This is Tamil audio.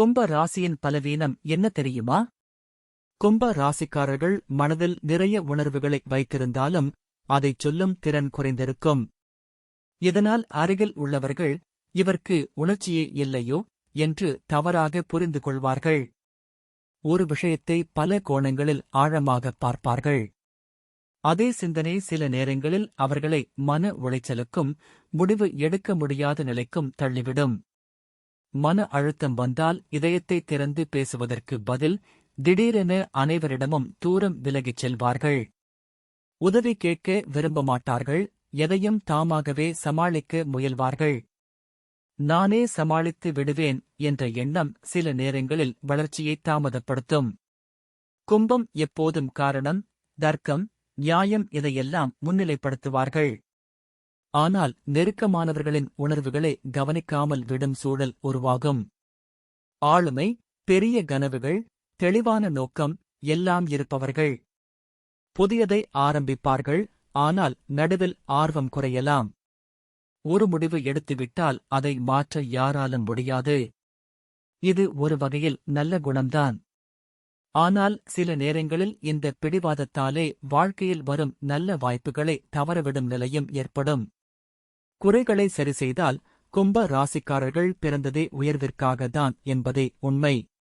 கும்ப ராசியின் பலவீனம் என்ன தெரியுமா? கும்ப ராசிக்காரர்கள் மனதில் நிறைய உணர்வுகளை வைத்திருந்தாலும் அதைச் சொல்லும் திறன் குறைந்திருக்கும். இதனால் அருகில் உள்ளவர்கள் இவர்க்கு உணர்ச்சியே இல்லையோ? என்று தவறாக புரிந்து கொள்வார்கள். ஒரு விஷயத்தை பல கோணங்களில் ஆழமாக பார்ப்பார்கள். அதே சிந்தனை சில நேரங்களில் அவர்களை மன உளைச்சலுக்கும் முடிவு எடுக்க முடியாத நிலைக்கும் தள்ளிவிடும். மன அழுத்தம் வந்தால் இதயத்தை திறந்து பேசுவதற்கு பதில் திடீரென அனைவரிடமும் தூரம் விலகிச் செல்வார்கள். உதவி கேட்க விரும்ப மாட்டார்கள் எதையும் தாமாகவே சமாளிக்க முயல்வார்கள். நானே சமாளித்து விடுவேன் என்ற எண்ணம் சில நேரங்களில் வளர்ச்சியை தாமதப்படுத்தும். கும்பம் எப்போதும் காரணம் தர்க்கம் நியாயம் இதையெல்லாம் முன்னிலைப்படுத்துவார்கள். ஆனால் நெருக்கமானவர்களின் உணர்வுகளை கவனிக்காமல் விடும் சூழல் உருவாகும். ஆளுமை பெரிய கனவுகள் தெளிவான நோக்கம் எல்லாம் இருப்பவர்கள். புதியதை ஆரம்பிப்பார்கள் ஆனால் நடுவில் ஆர்வம் குறையலாம். ஒரு முடிவு எடுத்துவிட்டால் அதை மாற்ற யாராலும் முடியாது. இது ஒரு வகையில் நல்ல குணம்தான். ஆனால் சில நேரங்களில் இந்த பிடிவாதத்தாலே வாழ்க்கையில் வரும் நல்ல வாய்ப்புகளை தவறவிடும் நிலையும் ஏற்படும். குறைகளை சரிசெய்தால் கும்ப ராசிக்காரர்கள் பிறந்ததே உயர்விற்காகத்தான் என்பதே உண்மை.